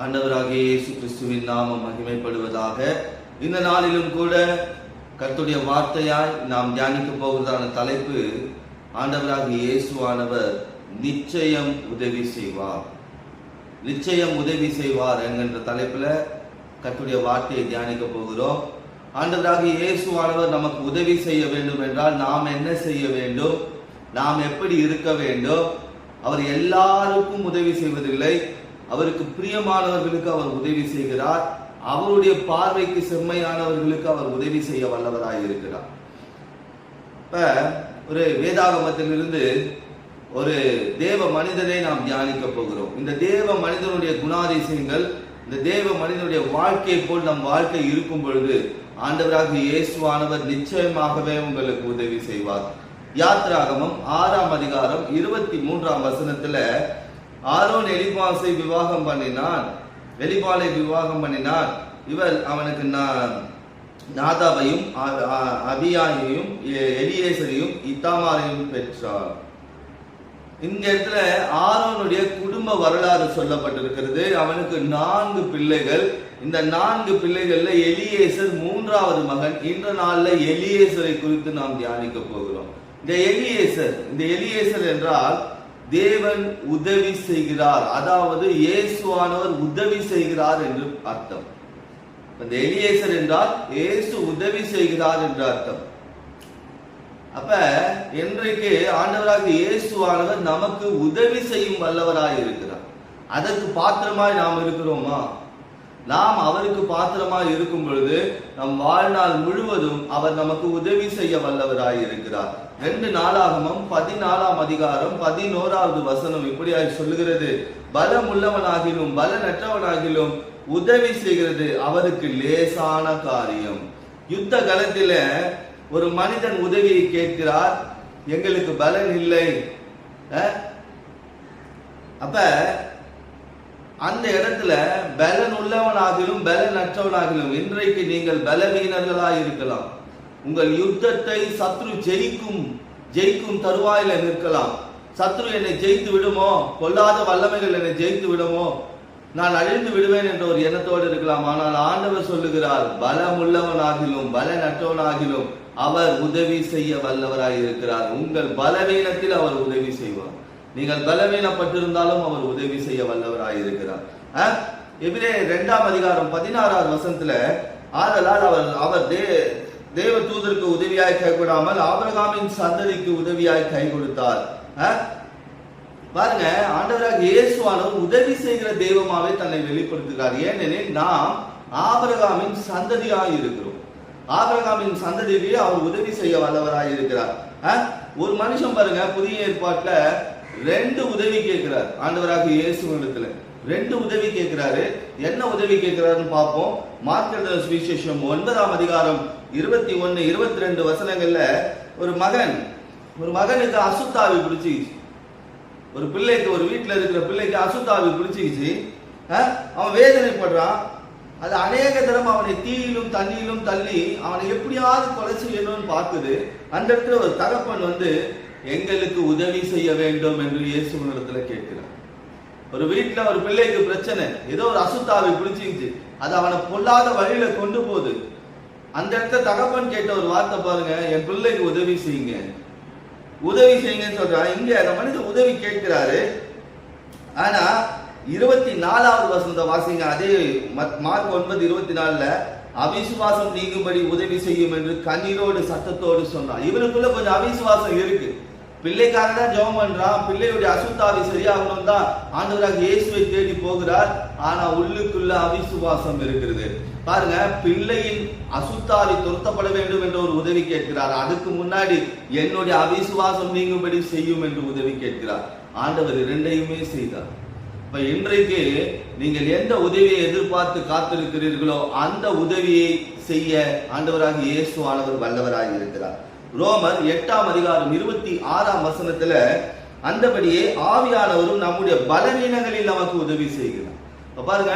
ஆண்டவராகிய இயேசு கிறிஸ்துவின் நாமம் மகிமைப்படுவதாக இந்த நாளிலும் கூட கர்த்துடைய வார்த்தையாய் நாம் தியானிக்க போவதான தலைப்பு ஆண்டவராகிய இயேசுவானவர் நிச்சயம் உதவி செய்வார். நிச்சயம் உதவி செய்வார் என்கின்ற தலைப்புல கர்த்துடைய வார்த்தையை தியானிக்க போகிறோம். ஆண்டவராகிய இயேசுவானவர் நமக்கு உதவி செய்ய வேண்டும் என்றால் நாம் என்ன செய்ய வேண்டும்? நாம் எப்படி இருக்க வேண்டும்? அவர் எல்லாருக்கும் உதவி செய்வதில்லை. அவருக்கு பிரியமானவர்களுக்கு அவர் உதவி செய்கிறார். அவருடைய பார்வைக்கு செம்மையானவர்களுக்கு அவர் உதவி செய்ய வல்லவராய் இருக்கிறார். இப்ப ஒரு வேதாகமத்திலிருந்து ஒரு தேவ மனிதனை நாம் தியானிக்க போகிறோம். இந்த தேவ மனிதனுடைய குணாதிசயங்கள் இந்த தேவ மனிதனுடைய வாழ்க்கை போல் நம் வாழ்க்கை இருக்கும் பொழுது ஆண்டவராக இயேசுவானவர் நிச்சயமாகவே உங்களுக்கு உதவி செய்வார். யாத்ராகமம் ஆறாம் அதிகாரம் இருபத்தி மூன்றாம் வசனத்துல ஆரோன் எலிபாசை விவாகம் பண்ணினான். எலிபாலை விவாகம் பண்ணினான். இவர் அவனுக்கு நான் நாதாவையும் அபியாயையும் எ- எலியேசரையும் இத்தாமாரையும் பெற்றார் இந்த இடத்துல ஆரோனுடைய குடும்ப வரலாறு சொல்லப்பட்டிருக்கிறது. அவனுக்கு நான்கு பிள்ளைகள். இந்த நான்கு பிள்ளைகள்ல எலியேசர் மூன்றாவது மகன். இன்ற நாள்ல எலியேசரை குறித்து நாம் தியானிக்க போகிறோம். இந்த எலியேசர் இந்த எலியேசர் என்றால் தேவன் உதவி செய்கிறார். அதாவது இயேசுவானவர் உதவி செய்கிறார் என்று அர்த்தம். அந்த எலியேசர் என்றால் இயேசு உதவி செய்கிறார் என்று அர்த்தம். அப்ப இன்றைக்கு ஆண்டவராக இயேசுவானவர் நமக்கு உதவி செய்யும் வல்லவராய் இருக்கிறார். அதற்கு பாத்திரமாய் நாம் இருக்கிறோமா? நாம் அவருக்கு பாத்திரமாய் இருக்கும் பொழுது நம் வாழ்நாள் முழுவதும் அவர் நமக்கு உதவி செய்ய வல்லவராய் இருக்கிறார். ரெண்டு நாளாகமும் பதினாலாம் அதிகாரம் பதினோராவது வசனம் இப்படியாய் சொல்லுகிறது. பலம் உள்ளவனாகிலும் பலனற்றவனாகிலும் உதவி செய்கிறது அவருக்கு லேசான காரியம். யுத்த காலத்தில் ஒரு மனிதன் உதவியை கேட்கிறார் எங்களுக்கு பலன் இல்லை. அப்ப அந்த இடத்துல பலன் உள்ளவனாகிலும் பலன் அற்றவனாகிலும் இன்றைக்கு நீங்கள் பலவீனர்களாக இருக்கலாம். உங்கள் யுத்தத்தை சத்ரு ஜெயிக்கும் ஜெயிக்கும் தருவாயில நிற்கலாம். சத்ரு என்னை ஜெயித்து விடுமோ? கொல்லாத வல்லமைகள் என்னை ஜெயித்து விடுமோ? நான் அழிந்து விடுவேன் என்ற ஒரு எண்ணத்தோடு இருக்கலாம். ஆனால் ஆண்டவர் சொல்லுகிறார் பலம் உள்ளவனாகிலும் பலனற்றவனாகிலும் அவர் உதவி செய்ய வல்லவராய் இருக்கிறார். உங்கள் பலவீனத்தில் அவர் உதவி செய்வார். நீங்கள் பலவீனப்பட்டிருந்தாலும் அவர் உதவி செய்ய வல்லவராய் இருக்கிறார். அஹ்? எபிரே இரண்டாம் அதிகாரம் பதினாறாவது வசனத்துல ஆதலால் அவர் அவர் தே தேவ தூதருக்கு உதவியாய் கை கொடாமல் ஆபிரகாமின் சந்ததிக்கு உதவியாய் கை கொடுத்தார் பாருங்க ஆண்டவராக இயேசுவானவர் உதவி செய்கிற தெய்வமாவே தன்னை வெளிப்படுத்துகிறார். ஏனெனில் நாம் ஆபிரகாமின் சந்ததியாய் இருக்கிறோம். ஆபிரகாமின் சந்ததியிலேயே அவர் உதவி செய்ய வல்லவராய் இருக்கிறார். அஹ்? ஒரு மனுஷன் பாருங்க புதிய ஏற்பாட்டுல ரெண்டு உதவி கேட்கிறார். ஆண்டவராக இயேசுவிடத்துல ரெண்டு உதவி கேட்கிறாரு. என்ன உதவி கேட்கிறாருன்னு பார்ப்போம். மார்க்கண்ட சுவிசேஷம் ஒன்பதாம் அதிகாரம் இருபத்தி ஒன்னு இருபத்தி ரெண்டு வசனங்கள்ல ஒரு மகன் ஒரு மகனுக்கு அசுத்தாவி பிடிச்சிக்கிச்சு. ஒரு பிள்ளைக்கு ஒரு வீட்டில் இருக்கிற பிள்ளைக்கு அசுத்தாவி பிடிச்சிக்கிச்சு. அவன் வேதனைப்படுறான். அது அநேக தரம் அவனை தீயிலும் தண்ணியிலும் தள்ளி அவனை எப்படியாவது கொலை செய்யணும்னு பார்க்குது. அந்த இடத்துல ஒரு தகப்பன் வந்து எங்களுக்கு உதவி செய்ய வேண்டும் என்று இயேசுவனிடத்துல கேட்கிறார். ஒரு வீட்டில் ஒரு பிள்ளைக்கு பிரச்சனை ஏதோ ஒரு அசுத்தாவை பிடிச்சிருந்துச்சு. அது அவனை பொல்லாத வழியில கொண்டு போகுது. அந்த இடத்துல தகப்பன் கேட்ட ஒரு வார்த்தை பாருங்க என் பிள்ளைக்கு உதவி செய்யுங்க. உதவி செய்யுங்கன்னு சொல்றான் இங்க அந்த மனிதன் உதவி கேட்கிறாரு. ஆனா இருபத்தி நாலாவது வசந்த வாசிங்க அதே மத்- மார்க் ஒன்பது இருபத்தி நாலுல அவிசுவாசம் நீங்கும்படி உதவி செய்யும் என்று கண்ணீரோடு சத்தத்தோடு சொன்னான். இவனுக்குள்ள கொஞ்சம் அவிசுவாசம் இருக்கு. பிள்ளைக்காக தான் ஜெபம் பண்றான் பிள்ளையுடைய அசுத்தாவி சரியாகணும் தான் ஆண்டவராக இயேசுவை தேடி போகிறார். ஆனா உள்ளுக்குள்ள அவிசுவாசம் இருக்கிறது. பாருங்க பிள்ளையின் அசுத்தாவி துரத்தப்பட வேண்டும் என்ற ஒரு உதவி கேட்கிறார். அதுக்கு முன்னாடி என்னுடைய அவிசுவாசம் நீங்கும்படி செய்யும் என்று உதவி கேட்கிறார். ஆண்டவர் இரண்டையுமே செய்தார். இப்ப இன்றைக்கு நீங்கள் எந்த உதவியை எதிர்பார்த்து காத்திருக்கிறீர்களோ அந்த உதவியை செய்ய ஆண்டவராக இயேசுவானவர் வல்லவராக இருக்கிறார். ரோமர் எட்டாம் அதிகாரம் இருபத்தி ஆறாம் வசனத்துல அந்தபடியே ஆவியானவரும் நம்முடைய பலவீனங்களில் நமக்கு உதவி செய்கிறார். பாருங்க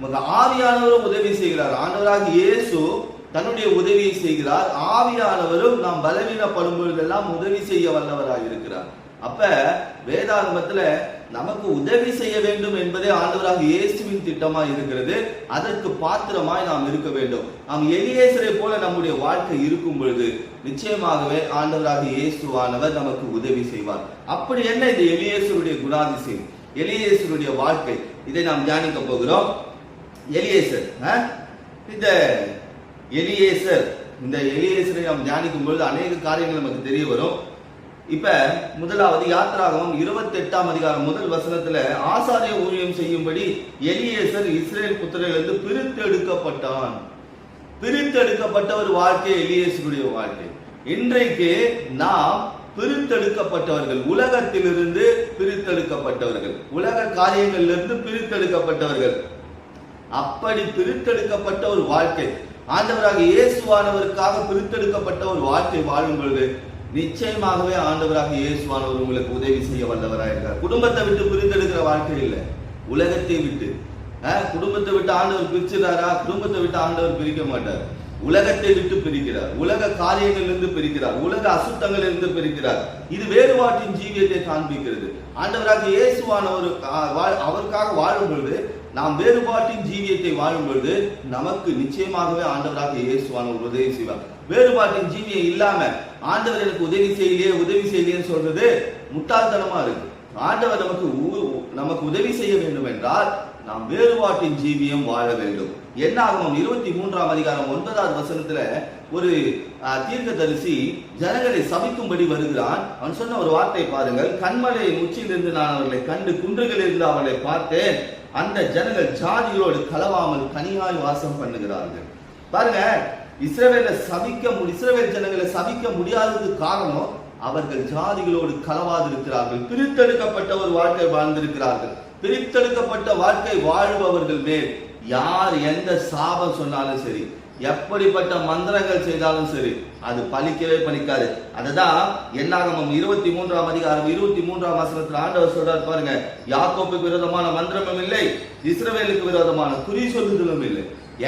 நமக்கு ஆவியானவரும் உதவி செய்கிறார். ஆண்டவராக இயேசு தன்னுடைய உதவியை செய்கிறார். ஆவியானவரும் நாம் பலவீனப்படும் பொழுதெல்லாம் உதவி செய்ய வல்லவராக இருக்கிறார். அப்ப வேதாகமத்துல நமக்கு உதவி செய்ய வேண்டும் என்பதே ஆண்டவராக இயேசுவின் திட்டமா இருக்கிறது. அதற்கு பாத்திரமாய் நாம் இருக்க வேண்டும். நாம் எலியேசரை போல நம்முடைய வாழ்க்கை இருக்கும் பொழுது நிச்சயமாகவே ஆண்டவராக இயேசுவானவர் நமக்கு உதவி செய்வார். அப்படி என்ன இந்த எலியேசருடைய குணாதிசயம்? எலியேசருடைய வாழ்க்கை. இதை நாம் தியானிக்க போகிறோம். எலியேசர் ஆ? இந்த எலியேசர் இந்த எலியேசரை நாம் தியானிக்கும் பொழுது அநேக காரியங்கள் நமக்கு தெரிய வரும். இப்ப முதலாவது யாத்ராகவும் இருபத்தி எட்டாம் அதிகாரம் முதல் வசனத்துல ஆசாரிய ஊழியம் செய்யும்படி எலியேசர் இஸ்ரேல் புத்திரிலிருந்து பிரித்தெடுக்கப்பட்டான். பிரித்தெடுக்கப்பட்ட ஒரு வாழ்க்கை எலியேசுடைய வாழ்க்கை. இன்றைக்கு நாம் பிரித்தெடுக்கப்பட்டவர்கள் உலகத்திலிருந்து பிரித்தெடுக்கப்பட்டவர்கள். உலக காரியங்களிலிருந்து பிரித்தெடுக்கப்பட்டவர்கள். அப்படி பிரித்தெடுக்கப்பட்ட ஒரு வாழ்க்கை ஆண்டவராக இயேசுவானவருக்காக பிரித்தெடுக்கப்பட்ட ஒரு வாழ்க்கை வாழும் பொழுது நிச்சயமாகவே ஆண்டவராக இயேசுவானவர் உங்களுக்கு உதவி செய்ய வல்லவராக இருக்கார் குடும்பத்தை விட்டு பிரித்தெடுக்கிற வாழ்க்கை இல்லை. உலகத்தை விட்டு குடும்பத்தை விட்டு ஆண்டவர் பிரிச்சுறாரா குடும்பத்தை விட்டு ஆண்டவர் பிரிக்க மாட்டார். உலகத்தை விட்டு பிரிக்கிறார். உலக காரியங்களிலிருந்து பிரிக்கிறார். உலக அசுத்தங்களிலிருந்து பிரிக்கிறார். இது வேறுபாட்டின் ஜீவியத்தை காண்பிக்கிறது. ஆண்டவராக இயேசுவானவர் வாழ்- அவருக்காக வாழும் பொழுது நாம் வேறுபாட்டின் ஜீவியத்தை வாழும் பொழுது நமக்கு நிச்சயமாகவே ஆண்டவராக இயேசுவானவர் உதவி செய்வார். வேறுபாட்டின் ஜீவியம் இல்லாம ஆண்டவர் எனக்கு உதவி செய்யலையே உதவி செய்யலையேன்னு சொல்றது முட்டாள்தனமா இருக்கு. ஆண்டவர் நமக்கு நமக்கு உதவி செய்ய வேண்டும் என்றால் நாம் வேறுபாட்டின் ஜீவியம் வாழ வேண்டும். என்னாகமம் இருபத்தி மூன்றாம் அதிகாரம் ஒன்பதாவது வசனத்துல ஒரு அஹ், தீர்க்கதரிசி ஜனங்களை சபிக்கும்படி வருகிறான். அவன் சொன்ன ஒரு வார்த்தை பாருங்கள். கண்மலை உச்சியிலிருந்து நான் அவர்களை கண்டு குன்றுகளில் இருந்து அவர்களை பார்த்தேன். அந்த ஜனங்கள் ஜாதிகளோடு கலவாமல் தனியாய் வாசம் பண்ணுகிறார்கள். பாருங்க இஸ்ரேவேல சபிக்க இஸ்ரேவேல் இஸ்ரவேல் ஜனங்களை சபிக்க முடியாதது காரணம் அவர்கள் ஜாதிகளோடு கலவாதிருக்கிறார்கள். பிரித்தெடுக்கப்பட்ட ஒரு வாழ்க்கை வாழ்ந்திருக்கிறார்கள். பிரித்தெடுக்கப்பட்ட வாழ்க்கை வாழ்பவர்கள் மேல் யார் எந்த சாபம் சொன்னாலும் சரி எப்படிப்பட்ட மந்திரங்கள் செய்தாலும் சரி அது பலிக்கவே பலிக்காது அதுதான் என்னாகமம் இருபத்தி மூன்றாம் அதிகாரம் இருபத்தி மூன்றாம் வசனத்தில் ஆண்டவர் சொல்றாரு பாருங்க யாக்கோப்புக்கு விரோதமான மந்திரமும் இல்லை இஸ்ரவேலுக்கு விரோதமான குறி சொல்லுதலும் இல்லை.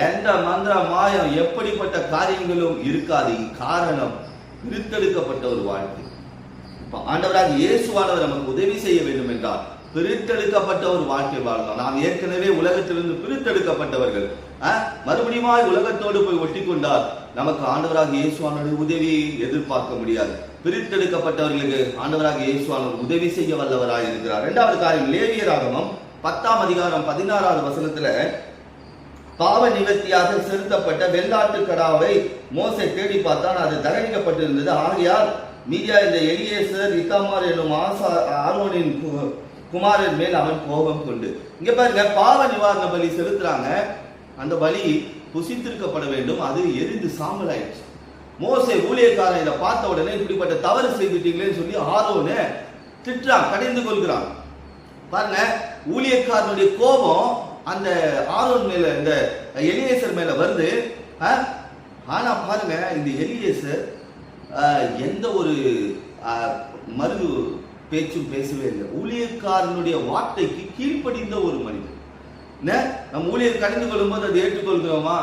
எந்த மந்திர மாயம் எப்படிப்பட்ட காரியங்களும் இருக்காது காரணம் பிரித்தெடுக்கப்பட்ட ஒரு வாழ்க்கை. இப்ப ஆண்டவராக இயேசுவானவர் நமக்கு உதவி செய்ய வேண்டும் என்றால் பிரித்தெடுக்கப்பட்ட ஒரு வாழ்க்கை வாழ்ந்தோம் நாம் ஏற்கனவே உலகத்திலிருந்து பிரித்தெடுக்கப்பட்டவர்கள். மறுபடியும் மறுபடியுமாய் உலகத்தோடு போய் ஒட்டி கொண்டால் நமக்கு ஆண்டவராக இயேசுவானுடைய உதவியை எதிர்பார்க்க முடியாது. பிரித்தெடுக்கப்பட்டவர்களுக்கு ஆண்டவராக இயேசுவானவர் உதவி செய்ய வல்லவராக இருக்கிறார். இரண்டாவது காரியம் லேவியராகமம் பத்தாம் அதிகாரம் பதினாறாவது வசனத்துல பாவ நிவர்த்தியாக செலுத்தப்பட்ட வெள்ளாட்டு கடாவை மோசை தேடி பார்த்தான். அது தகனிக்கப்பட்டிருந்தது. ஆகையால் மீதியா இந்த எலியேசர் இத்தாமார் என்னும் ஆசா ஆரோனின் குமாரன் மேல் அவன் கோபம் கொண்டு. இங்க பாருங்க பாவ நிவாரண பலி செலுத்துறாங்க. அந்த பலி புசித்திருக்கப்பட வேண்டும். அது எரிந்து சாம்பல் ஆயிடுச்சு. மோசை ஊழியக்காரன் இதை பார்த்த உடனே இப்படிப்பட்ட தவறு செய்துட்டீங்களேன்னு சொல்லி ஆரோனை திட்டுறான் கடிந்து கொள்கிறான். பாருங்க ஊழியக்காரனுடைய கோபம் அந்த ஆரோன் மேல இந்த எலியேசர் மேல வருது. ஆ? ஆனா பாருங்க இந்த எலியேசர் எந்த ஒரு மருது பேச்சும் பேசவே இல்லை. ஊழியக்காரனுடைய வார்த்தைக்கு கீழ்ப்படிந்த ஒரு மனிதன். என்ன? நம்ம ஊழியர் கலந்து கொள்ளும்போது அதை ஏற்றுக்கொள்கிறோமா?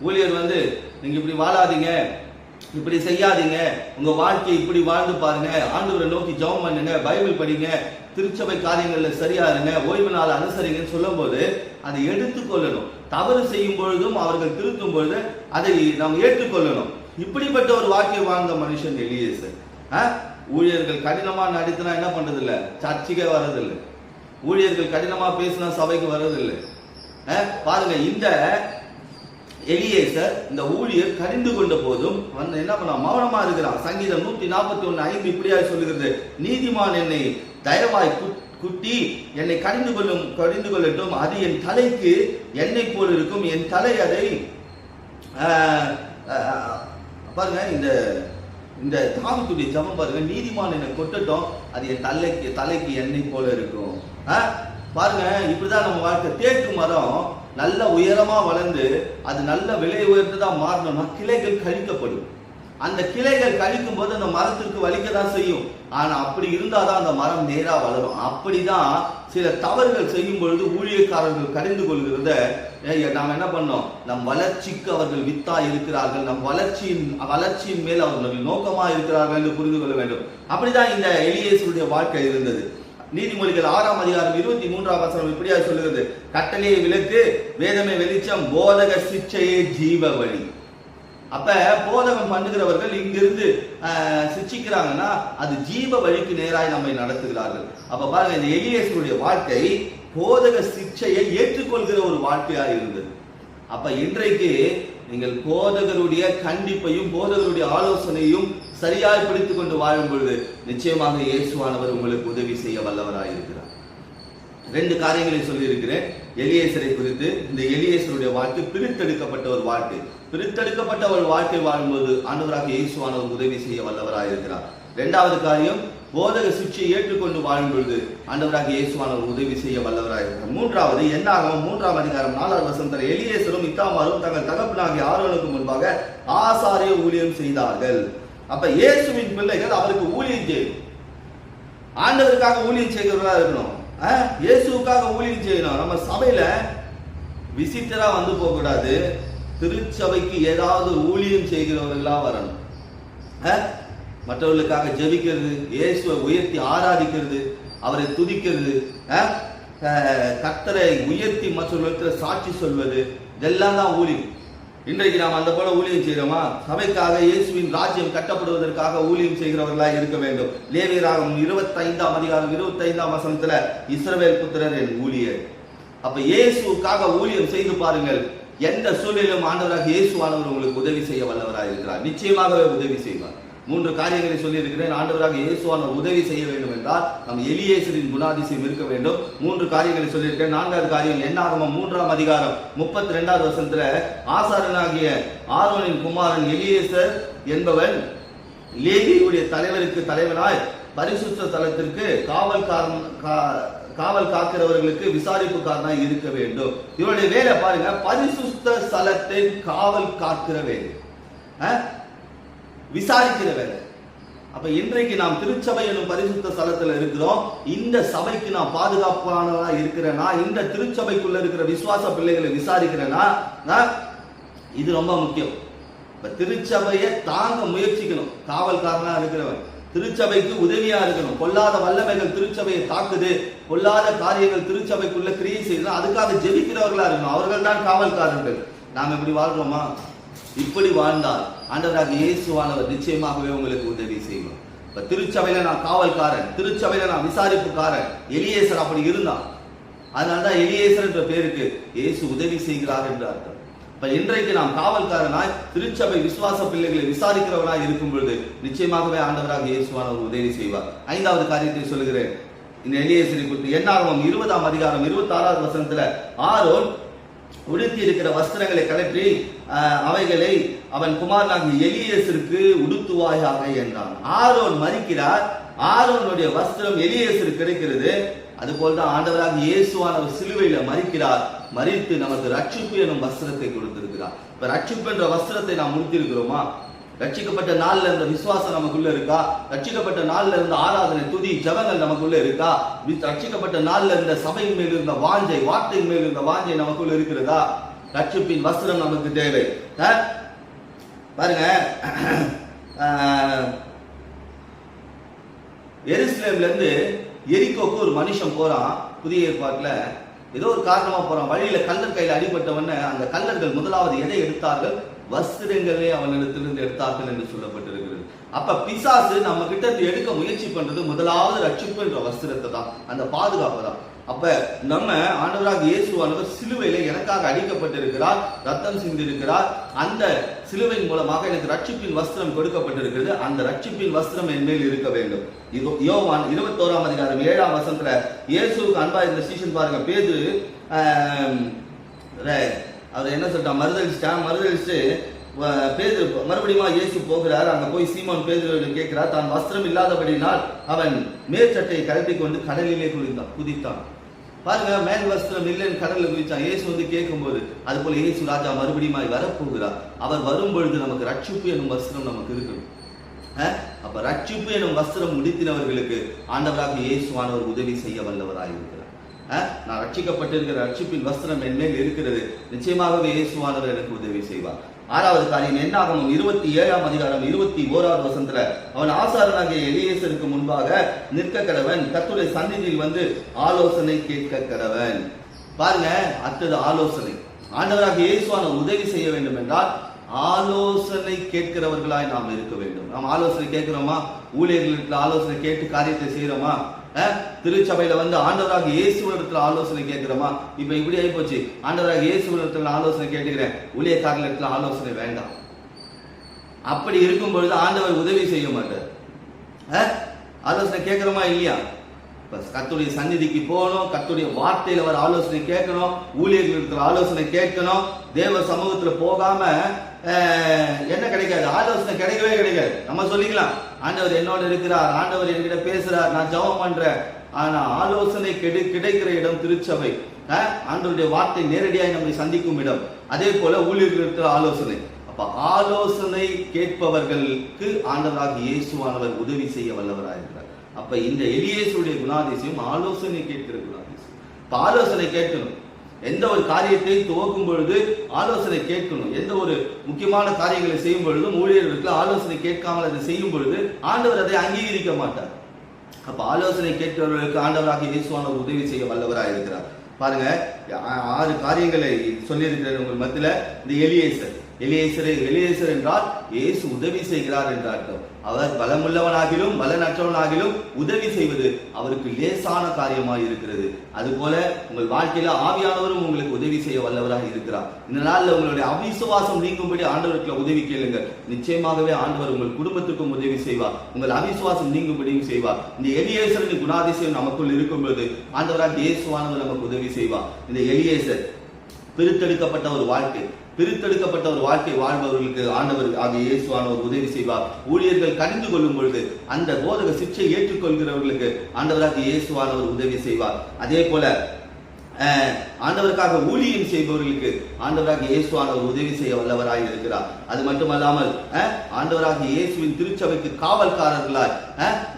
ஊழியர் வந்து நீங்க இப்படி வாழாதீங்க. இப்படி செய்யாதீங்க. உங்க வாழ்க்கையை இப்படி வாழ்ந்து பாருங்க. ஆண்டவரை நோக்கி ஜெபம் பண்ணுங்க. பைபிள் படிங்க. திருச்சபை காரியங்கள்ல சரியா இருங்க. ஓய்வு நாள் அனுசரிங்கன்னு சொல்லும்போது அதை எடுத்துக்கொள்ளணும். தவறு செய்யும் பொழுதும் அவர்கள் திருத்தும் பொழுது அதை நாம் ஏற்றுக்கொள்ளணும். இப்படிப்பட்ட ஒரு வாழ்க்கை வாழ்ந்த மனுஷன் எலியேசர் ஆ? ஊழியர்கள் கடினமாக நடித்தினா என்ன பண்ணுறதில்ல சர்ச்சைக்கே வர்றதில்லை. ஊழியர்கள் கடினமாக பேசினா சபைக்கு வர்றதில்லை. ஆ? பாருங்க இந்த எலியேசர் இந்த ஊழியர் கடிந்து கொண்ட போதும் வந்து என்ன பண்ணா மௌனமா இருக்கிறான். சங்கீதம் நூத்தி நாற்பத்தி ஒன்னு ஐந்து இப்படியா சொல்லுகிறது. நீதிமான் என்னை தயவாய் குட்டி என்னை கடிந்து கொள்ளும் கடிந்து கொள்ளட்டும். அது என் தலைக்கு எண்ணெய் போல் இருக்கும். என் தலை அதை பாருங்க இந்த இந்த தாவித்துடைய ஜபம் பாருங்க நீதிமான் என்னை கொட்டட்டும் அது என் தலைக்கு தலைக்கு எண்ணெய் போல இருக்கும். ஆ? பாருங்க இப்படிதான் நம்ம வாழ்க்கை. தேக்கு மரம் நல்ல உயரமா வளர்ந்து அது நல்ல விலை உயர்ந்ததா மாறணும்னா கிளைகள் கழிக்கப்படும். அந்த கிளைகள் கழிக்கும் போது அந்த மரத்திற்கு வலிக்க தான் செய்யும். ஆனா அப்படி இருந்தாதான் அந்த மரம் நேரா வளரும். அப்படிதான் சில தவறுகள் செய்யும் பொழுது ஊழியக்காரர்கள் கடிந்து கொள்கிறத நாம் என்ன பண்ணோம்? நம் வளர்ச்சிக்கு அவர்கள் வித்தா இருக்கிறார்கள். நம் வளர்ச்சியின் வளர்ச்சியின் மேல் அவர்கள் நோக்கமாக இருக்கிறார்கள் என்று புரிந்து கொள்ள வேண்டும். அப்படிதான் இந்த எலியேசுடைய வாழ்க்கை இருந்தது. நீதிமொழிகள் ஆறாம் அதிகாரம் இருபத்தி மூன்றாம் வசனம் இப்படியா சொல்லுகிறது. கட்டளையை விலக்கு வேதமே வெளிச்சம் போதக சிச்சையே ஜீவ வழி. அப்ப போதகம் பண்ணுகிறவர்கள் இங்கிருந்து ஆஹ், சிட்சிக்கிறாங்கன்னா அது ஜீவ வழிக்கு நேராய் நம்மை நடத்துகிறார்கள். அப்ப பாருங்க இந்த எலியேசனுடைய வாழ்க்கை போதக சிக்ஷையை ஏற்றுக்கொள்கிற ஒரு வாழ்க்கையாக இருந்தது. அப்ப இன்றைக்கு நீங்கள் போதகருடைய கண்டிப்பையும் போதகருடைய ஆலோசனையும் சரியாய் பிடித்துக் கொண்டு வாழும் பொழுது நிச்சயமாக இயேசுவானவர் உங்களுக்கு உதவி செய்ய வல்லவராக இருக்கிறார் ரெண்டு காரியங்களை சொல்லியிருக்கிறேன். எலியேசரை குறித்து இந்த எலியேசருடைய வாழ்க்கை பிரித்தெடுக்கப்பட்ட ஒரு வாழ்க்கை. பிரித்தெடுக்கப்பட்ட ஒரு வாழ்க்கை வாழும்போது ஆண்டவராக இயேசுவானவர் உதவி செய்ய வல்லவராக இருக்கிறார். இரண்டாவது காரியம் போதக சுற்றியை ஏற்றுக்கொண்டு வாழும் பொழுது ஆண்டவராக இயேசுவானவர் உதவி செய்ய வல்லவராக இருக்கிறார். மூன்றாவது என்னாகும் மூன்றாம் அதிகாரம் நாலாவது வசனத்தில் எலியேசரும் இத்தாமாரும் தங்கள் தகப்பனாகிய ஆர்வனுக்கு முன்பாக ஆசாரிய ஊழியம் செய்தார்கள். அப்ப இயேசுவின் பிள்ளைகள் அவருக்கு ஊழியம் செய்யும் ஆண்டவருக்காக ஊழியம் செய்கிறவர்களா இருக்கணும். ஆ? இயேசுவுக்காக ஊழியம் செய்யணும் நம்ம சபையில விசிட்டரா வந்து போக கூடாது திருச்சபைக்கு ஏதாவது ஊழியம் செய்கிறவர்களா வரணும் ஆ? மற்றவர்களுக்காக ஜெபிக்கிறது இயேசுவை உயர்த்தி ஆராதிக்கிறது அவரை துதிக்கிறது ஆ? உயர்த்தி மற்றவர்களுக்கு சாட்சி சொல்வது இதெல்லாம் தான் ஊழியம் இன்றைக்கு நாம் அந்த போல ஊழியம் செய்கிறோமா? சபைக்காக இயேசுவின் ராஜ்யம் கட்டப்படுவதற்காக ஊழியம் செய்கிறவர்களாக இருக்க வேண்டும். லேவியராகும் இருபத்தைந்தாம் அதிகாரம் இருபத்தைந்தாம் வசனத்துல இஸ்ரவேல் புத்திரர் என் ஊழியர். அப்ப இயேசுக்காக ஊழியம் செய்து பாருங்கள். எந்த சூழ்நிலையிலும் ஆண்டவராக இயேசுவானவர் உங்களுக்கு உதவி செய்ய வல்லவராக இருக்கிறார் நிச்சயமாகவே உதவி செய்வார். மூன்று காரியங்களை சொல்லியிருக்கிறேன். ஆண்டவராக இயேசுவான உதவி செய்ய வேண்டும் என்றால் நம் எலியேசரின் குணாதிசயம் இருக்க வேண்டும். மூன்று காரியங்களை சொல்லியிருக்கேன் நான்காவது காரியம் என்னாகமம் மூன்றாம் அதிகாரம் முப்பத்தி ரெண்டாவது வருஷத்துல ஆசாரனாகிய ஆரோனின் குமாரன் எலியேசர் என்பவன் லேவியுடைய தலைவருக்கு தலைவனாய் பரிசுத்த தலத்திற்கு காவல்காரன் கா- காவல் காக்கிறவர்களுக்கு விசாரிப்புக்காரனாய் இருக்க வேண்டும். இவருடைய வேலை பாருங்க பரிசுத்த ஸ்தலத்தை காவல் காக்கிற வேலை விசாரிக்கிற வேலை அப்ப இன்றைக்கு நாம் திருச்சபை எனும் பரிசுத்த ஸ்தலத்துல இருக்கிறோம். இந்த சபைக்கு நான் பாதுகாப்பானதா இருக்கிறேனா? இந்த திருச்சபைக்குள்ள இருக்கிற விசுவாச பிள்ளைகளை விசாரிக்கிறேனா? நான் இது ரொம்ப முக்கியம். இப்ப திருச்சபையை தாங்க முயற்சிக்கணும். காவல்காரனா இருக்கிறவன். திருச்சபைக்கு உதவியா இருக்கணும். கொல்லாத வல்லமைகள் திருச்சபையை தாக்குது. கொல்லாத காரியங்கள் திருச்சபைக்குள்ள கிரியை செய்யணும் அதுக்காக ஜெபிக்கிறவர்களா இருக்கணும். அவர்கள் தான் காவல்காரர்கள். நாம் இப்படி வாழ்றோமா? இப்படி வாழ்ந்தால் ஆண்டவராக இயேசுவானவர் நிச்சயமாகவே உங்களுக்கு உதவி செய்வார். இப்ப திருச்சபையில நான் காவல்காரன் திருச்சபையில நான் விசாரிப்புக்காரன் எலியேசர் அப்படி இருந்தான். அதனாலதான் எலியேசர் என்ற பேருக்கு இயேசு உதவி செய்கிறார் என்று அர்த்தம். இப்ப இன்றைக்கு நாம் காவல்காரனாய் திருச்சபை விசுவாச பிள்ளைகளை விசாரிக்கிறவனாய் இருக்கும் பொழுது நிச்சயமாகவே ஆண்டவராக இயேசுவானவர் உதவி செய்வார். ஐந்தாவது காரியத்தை சொல்லுகிறேன். இந்த எலியேசரை குறித்து என்னாகும் இருபதாம் அதிகாரம் இருபத்தி ஆறாவது வசனத்துல ஆரோன் உடுத்தி இருக்கிற வஸ்திரங்களை கழற்றி அவைகளை அவன் குமாரனாகிய எலியேசருக்கு உடுத்துவாயாக என்றான். ஆரோன் மறிக்கிறார் ஆரோனுடைய வஸ்திரம் எலியேசருக்கு கிடைக்கிறது. அதுபோல் தான் ஆண்டவராக இயேசுவானவர் சிலுவையில மறிக்கிறார் மறித்து நமக்கு ரட்சிப்பு எனும் வஸ்திரத்தை கொடுத்திருக்கிறார். இப்ப ரட்சிப்பு என்ற வஸ்திரத்தை நாம் முடித்திருக்கிறோமா ரட்சிக்கப்பட்ட நாள்ல இருந்த விசுவாசம் நமக்குள்ள இருக்கா? ரட்சிக்கப்பட்ட நாள்ல இருந்த ஆராதனை துதி ஜபங்கள் நமக்குள்ள இருக்கா? ரட்சிக்கப்பட்ட நாள்ல இருந்த சபையின் மேல் இருந்த வாஞ்சை வார்த்தையின் மேல் இருந்த வாஞ்சை நமக்குள்ள இருக்கிறதா? ரட்சிப்பின் வஸ்திரம் நமக்கு தேவை. பாருங்க. அஹ், எருசலேம்ல இருந்து எரிக்கோக்கு ஒரு மனுஷன் போறான் புதிய ஏற்பாட்டுல. ஏதோ ஒரு காரணமா போறான். வழியில கல்லர் கையில அடிபட்டவன அந்த கல்லர்கள் முதலாவது எதை எடுத்தார்கள்? வஸ்திரங்களே அவனிடத்திலிருந்து எடுத்தார்கள் என்று சொல்லப்பட்டிருக்கிறது. அப்ப பிசாசு நம்ம கிட்ட எடுக்க முயற்சி பண்றது முதலாவது ரட்சிப்பு என்ற வஸ்திரத்தை தான். அந்த பாதுகாப்பு தான். அப்ப நம்ம ஆண்டவராக இயேசுவானவர் சிலுவையில எனக்காக அடிக்கப்பட்டிருக்கிறார் ரத்தம் சிந்திருக்கிறார். அந்த சிலுவையின் மூலமாக எனக்கு ரட்சிப்பின் வஸ்திரம் கொடுக்கப்பட்டிருக்கிறது. அந்த ரட்சிப்பின் வஸ்திரம் என் மேல் இருக்க வேண்டும். இது யோவான் இருபத்தோராம் அதிகாரம் ஏழாம் வசத்துல இயேசுவுக்கு அன்பா இருந்த சீசன் பாருங்க. பேது அதை என்ன சொல்லிட்டான் மறுதளிச்சிட்டான் மறுதளிச்சுட்டு வ- மறுபடியும் இயேசு போகிறார். அங்க போய் சீமான் பேதுரு கேட்கிறார் தான் வஸ்திரம் இல்லாதபடினால் அவன் மேற்சட்டையை கழட்டி கொண்டு கடலிலே குதித்தான் குதித்தான். பாருங்க மேல் வஸ்திரம் இல்லைன்னு கடலில் குதிச்சான் இயேசு வந்து கேட்கும்போது அது போல இயேசு ராஜா மறுபடியும் வரப்போகிறார். அவர் வரும் பொழுது நமக்கு ரட்சிப்பு எனும் வஸ்திரம் நமக்கு இருக்கணும். அப்ப ரட்சிப்பு எனும் வஸ்திரம் முடித்தினவர்களுக்கு ஆண்டவராக இயேசுவானவர் உதவி செய்ய வல்லவராயிருக்கிறார். நான் ரட்சிக்கப்பட்டிருக்கிற ரட்சிப்பின் வஸ்திரம் என்மேல் இருக்கிறது. நிச்சயமாகவே இயேசுவானவர் எனக்கு உதவி செய்வார். ஆறாவது காரியம் ஆகும் இருபத்தி ஏழாம் அதிகாரம் இருபத்தி ஓராவது வசனத்துல அவன் ஆசாரனாகிய எலியேசருக்கு முன்பாக நிற்க கடவன் கர்த்தருடைய சந்நிதியில் வந்து ஆலோசனை கேட்க கடவன். பாருங்க அடுத்தது ஆலோசனை. ஆண்டவராக இயேசுவான உதவி செய்ய வேண்டும் என்றால் ஆலோசனை கேட்கிறவர்களாய் நாம் இருக்க வேண்டும். நாம் ஆலோசனை கேட்கிறோமா? ஊழியர்களுக்கு ஆலோசனை கேட்டு காரியத்தை செய்யறோமா திருச்சபையில வந்து ஆண்டவராக இயேசுவரத்துல ஆலோசனை கேட்கிறோமா? இப்ப இப்படி ஆகி போச்சு ஆண்டவராக இயேசுவரத்துல ஆலோசனை கேட்டுக்கிறேன் ஊழியக்காரர்களிடத்துல ஆலோசனை வேண்டாம். அப்படி இருக்கும் பொழுது ஆண்டவர் உதவி செய்ய மாட்டார். ஆலோசனை கேட்கிறோமா இல்லையா? கத்துடைய சந்நிதிக்கு போகணும் கத்துடைய வார்த்தையில வர ஆலோசனை கேட்கணும் ஊழியர்கள் இருக்கிற ஆலோசனை கேட்கணும் தேவ சமூகத்துல போகாம என்ன கிடைக்காது? ஆலோசனை கிடைக்கவே கிடைக்காது. நம்ம சொல்லிக்கலாம். ஆண்டவர் என்னோட இருக்கிறார் ஆண்டவர் என்கிட்ட பேசுறார் நான் ஜெபம் பண்றேன். ஆனா ஆலோசனை கெடு கிடைக்கிற இடம் திருச்சபை. ஆண்டவருடைய வார்த்தை நேரடியாக நம்மை சந்திக்கும் இடம். அதே போல ஊழியர்கள் இருக்கிற ஆலோசனை. அப்ப ஆலோசனை கேட்பவர்களுக்கு ஆண்டவராக இயேசுவானவர் உதவி செய்ய வல்லவராயிருக்கிறார். அப்ப இந்த எலியேசுடைய குணாதிசயம் ஆலோசனை கேட்கிற குணாதிசயம். இப்ப ஆலோசனை கேட்கணும். எந்த ஒரு காரியத்தை துவக்கும் பொழுது ஆலோசனை கேட்கணும். எந்த ஒரு முக்கியமான காரியங்களை செய்யும் பொழுதும் ஊழியர்களுக்கு ஆலோசனை கேட்காமல் அதை செய்யும் பொழுது ஆண்டவர் அதை அங்கீகரிக்க மாட்டார். அப்ப ஆலோசனை கேட்கிறவர்களுக்கு ஆண்டவராக இயேசுவான உதவி செய்ய வல்லவராக இருக்கிறார். பாருங்க ஆறு காரியங்களை சொல்லியிருக்கிறார் உங்கள் மத்தியில. இந்த எலியேசர். எலியேசரை எலியேசர் என்றால் இயேசு உதவி செய்கிறார் என்ற அர்த்தம். அவர் பலமுள்ளவனாகிலும் பலனற்றவனாகிலும் உதவி செய்வது அவருக்கு லேசான காரியமாக இருக்கிறது. அதுபோல உங்கள் வாழ்க்கையில ஆவியானவரும் உங்களுக்கு உதவி செய்ய வல்லவராக இருக்கிறார். இந்த நாளில் உங்களுடைய அவிசுவாசம் நீங்கும்படி ஆண்டவருக்கு உதவி கேளுங்க நிச்சயமாகவே ஆண்டவர் உங்கள் குடும்பத்துக்கும் உதவி செய்வார். உங்கள் அவிசுவாசம் நீங்கும்படியும் செய்வார். இந்த எலியேசரின் குணாதிசயம் நமக்குள் இருக்கும்போது ஆண்டவராக இயேசுவானவர் நமக்கு உதவி செய்வார். இந்த எலியேசர் பிரித்தெடுக்கப்பட்ட ஒரு வாழ்க்கை. பிரித்தெடுக்கப்பட்ட ஒரு வாழ்க்கை வாழ்பவர்களுக்கு ஆண்டவர் ஆகிய இயேசுவானவர் உதவி செய்வார். ஊழியர்கள் கணிந்து கொள்ளும் பொழுது அந்த போதக சிக்ஷை ஏற்றுக்கொள்கிறவர்களுக்கு ஆண்டவராக இயேசுவானவர் உதவி செய்வார். அதே போல ஆண்டவருக்காக ஊழியம் செய்பவர்களுக்கு ஆண்டவராக இயேசுவானவர் உதவி செய்ய வல்லவராய் இருக்கிறார். அது மட்டுமல்லாமல் ஆண்டவராக இயேசுவின் திருச்சபைக்கு காவல்காரர்களாய்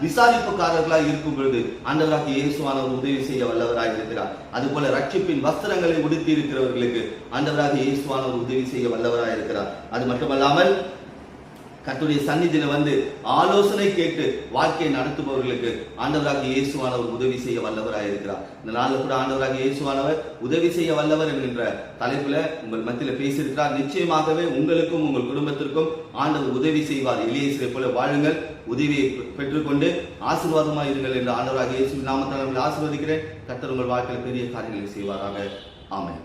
விசாரிப்புக்காரர்களாய் இருக்கும் பொழுது ஆண்டவராக இயேசுவானவர் உதவி செய்ய வல்லவராய் இருக்கிறார். அதுபோல ரட்சிப்பின் வஸ்திரங்களை உடுத்தி இருக்கிறவர்களுக்கு ஆண்டவராக இயேசுவானவர் உதவி செய்ய வல்லவராய் இருக்கிறார். அது மட்டுமல்லாமல் கத்துடைய சந்நிதியில வந்து ஆலோசனை கேட்டு வாழ்க்கையை நடத்துபவர்களுக்கு ஆண்டவராக இயேசுவானவர் உதவி செய்ய வல்லவராக இருக்கிறார். இந்த நாளில் கூட ஆண்டவராக இயேசுவானவர் உதவி செய்ய வல்லவர் என்கின்ற தலைப்புல உங்கள் மத்தியில பேசியிருக்கிறார். நிச்சயமாகவே உங்களுக்கும் உங்கள் குடும்பத்திற்கும் ஆண்டவர் உதவி செய்வார். எளியேசரை போல வாழுங்கள். உதவியை பெற்றுக்கொண்டு ஆசீர்வாதமாக இருங்கள் என்று ஆண்டவராக இயேசு நாமத்தால் ஆசீர்வதிக்கிறேன். கத்தர் உங்கள் வாழ்க்கையில் பெரிய காரியங்களை செய்வாராக. ஆமாம்